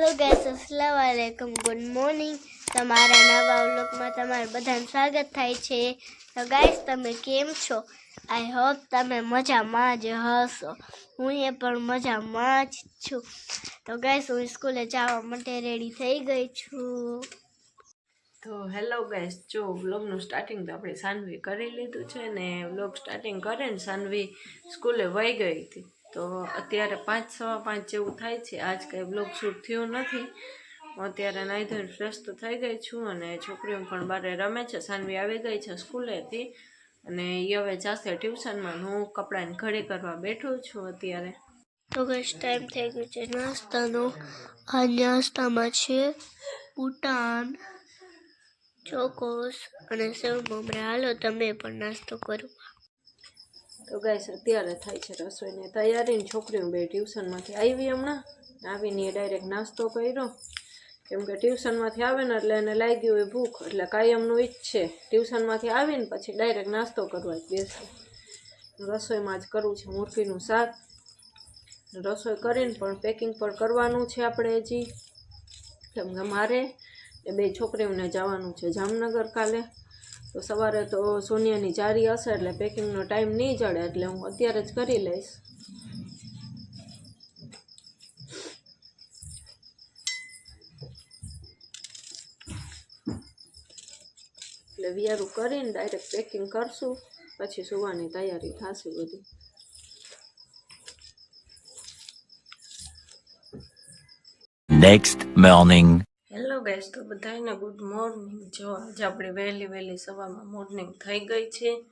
Hello guys અસલામ વાલેકુમ good morning તમારા નવા વ્લોગમાં તમારું બધાનું સ્વાગત થાય છે. તો ગાઈસ તમે કેમ છો? આઈ હોપ તમે મજામાં જ હશો. હું એ પણ મજામાં જ છું. તો ગાઈસ હું સ્કૂલે જવા માટે રેડી થઈ ગઈ છું. તો હેલો ગાઈસ જો વ્લોગનું સ્ટાર્ટિંગ તો આપણે સાનવી કરી લીધું છે ને વ્લોગ સ્ટાર્ટિંગ કરે ને સાનવી સ્કૂલે વહી ગઈ હતી. તો અત્યારે પાંચ સવા પાંચ જેવું થાય છે. આજ કંઈ બ્લોગ શૂટ થયું નથી. હું અત્યારે નાહી ધોઈને ફ્રેશ થઈ ગઈ છું અને છોકરીઓ પણ બારે રમે છે. સાનવી આવી ગઈ છે સ્કૂલેથી અને એ હવે જશે ટ્યુશનમાં. હું કપડાને ઘડી કરવા બેઠું છું અત્યારે. તો ગેસ ટાઈમ થઈ ગયો છે નાસ્તાનો. આ નાસ્તામાં છે બુટાન, ચોકોસ અને સેવ મમરા. હાલો, તમે પણ નાસ્તો કરો. તો ગાઈસ, અત્યારે થાય છે રસોઈની તૈયારીને છોકરીઓ બે ટ્યુશનમાંથી આવી હમણાં. આવીને ડાયરેક્ટ નાસ્તો કર્યો. કેમ કે ટ્યુશનમાંથી આવે ને એટલે એને લાગી હોય ભૂખ, એટલે કાયમનું જ છે. ટ્યુશનમાંથી આવીને પછી ડાયરેક્ટ નાસ્તો કરવા જ બેસે. રસોઈમાં જ કરવું છે મુરગીનું શાક. રસોઈ કરીને પણ પેકિંગ પણ કરવાનું છે આપણે હજી. કેમ કે મારે એ બે છોકરીઓને જવાનું છે જામનગર કાલે. તો સવારે તો સોનિયાની જારી હશે એટલે પેકિંગનો ટાઈમ નહીં જડે એટલે હું અત્યારે જ કરી લઈશ એટલે વિયારું કરીને ડાયરેક્ટ પેકિંગ કરશું, પછી સુવાની તૈયારી થશે બધી Next morning. હેલો ગાઈસ તો બધાને ગુડ મોર્નિંગ જો આજે આપણે વહેલી વહેલી સવારમાં મોર્નિંગ થઈ ગઈ છે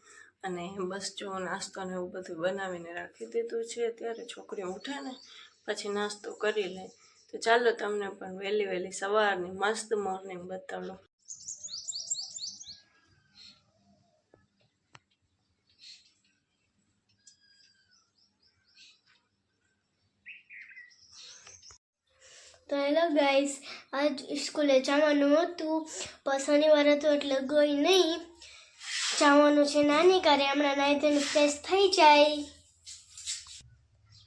અને બસ જો નાસ્તો ને એવું બધું બનાવીને રાખી દીધું છે. અત્યારે છોકરીઓ ઉઠે ને, પછી નાસ્તો કરી લે. તો ચાલો તમને પણ વહેલી વહેલી સવારની મસ્ત મોર્નિંગ બતાવું. તો હેલો ગાઈસ આજ સ્કૂલે જવાનું હતું. પણ શનિવાર હતો એટલે ગઈ નહીં. જવાનું છે નાની કરે હમણાં નાઈ ધોઈને ફ્રેશ થઈ જાય.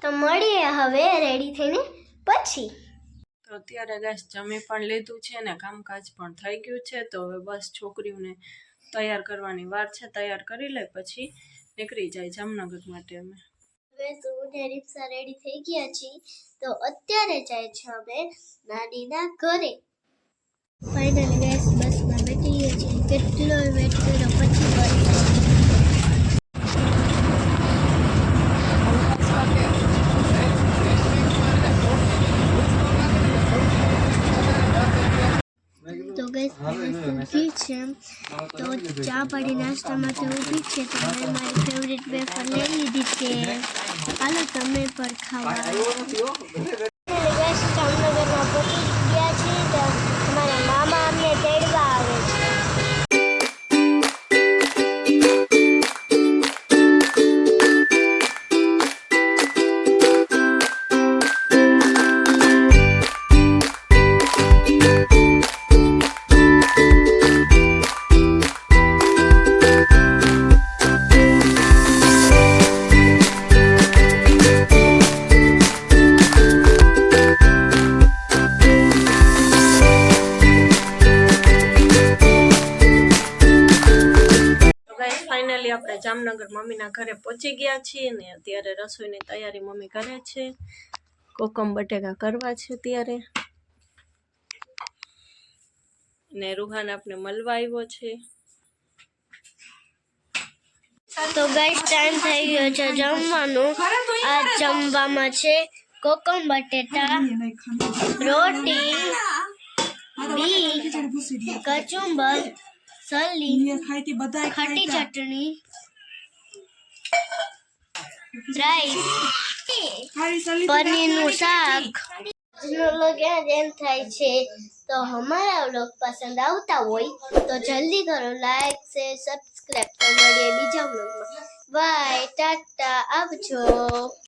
તો મળીએ હવે રેડી થઈને પછી. તો અત્યારે ગાઈસ જમી પણ લીધું છે ને, કામકાજ પણ થઈ ગયું છે. તો હવે બસ છોકરીઓને તૈયાર કરવાની વાર છે. તૈયાર કરી લે, પછી નીકળી જાય જામનગર માટે અમે. તો ને રિક્ષા રેડી થઈ ગયા છીએ તો અત્યારે જાય છે અમે નાનીના ઘરે. ફાઇનલી ગાઈસ બસમાં બેઠી ગયા છીએ. કેટલો વેટ કર્યો પછી તો ગેસ ઊભી છે તો ચા પાડી નાસ્તામાં ઊભી છે તો મેં મારી ફેવરેટ વેફર લઈ લીધી છે. હાલો તમે પણ ખાવા ફાઇનલી આપણે જામનગર મમ્મીના ઘરે પહોંચી ગયા છીએ ને અત્યારે રસોઈની તૈયારી મમ્મી કરે છે કોકમ બટેકા કરવા છે અત્યારે ને રૂહાન આપણે મળવા આવ્યો છે તો ગાઈસ ટાઈમ થઈ ગયો છે જમવાનું આ જમવામાં છે કોકમ બટેટા રોટી બી કચુંબર સલી ખટ્ટી ચટણી રાઈસ પનીરનું શાક. વ્લોગ એન્ડ થાય છે તો અમારા વ્લોગ પસંદ આવતા હોય તો જલ્દી કરો લાઈક શેર સબસ્ક્રાઈબ તો મળીએ બીજા વ્લોગમાં બાય ટાટા આવજો.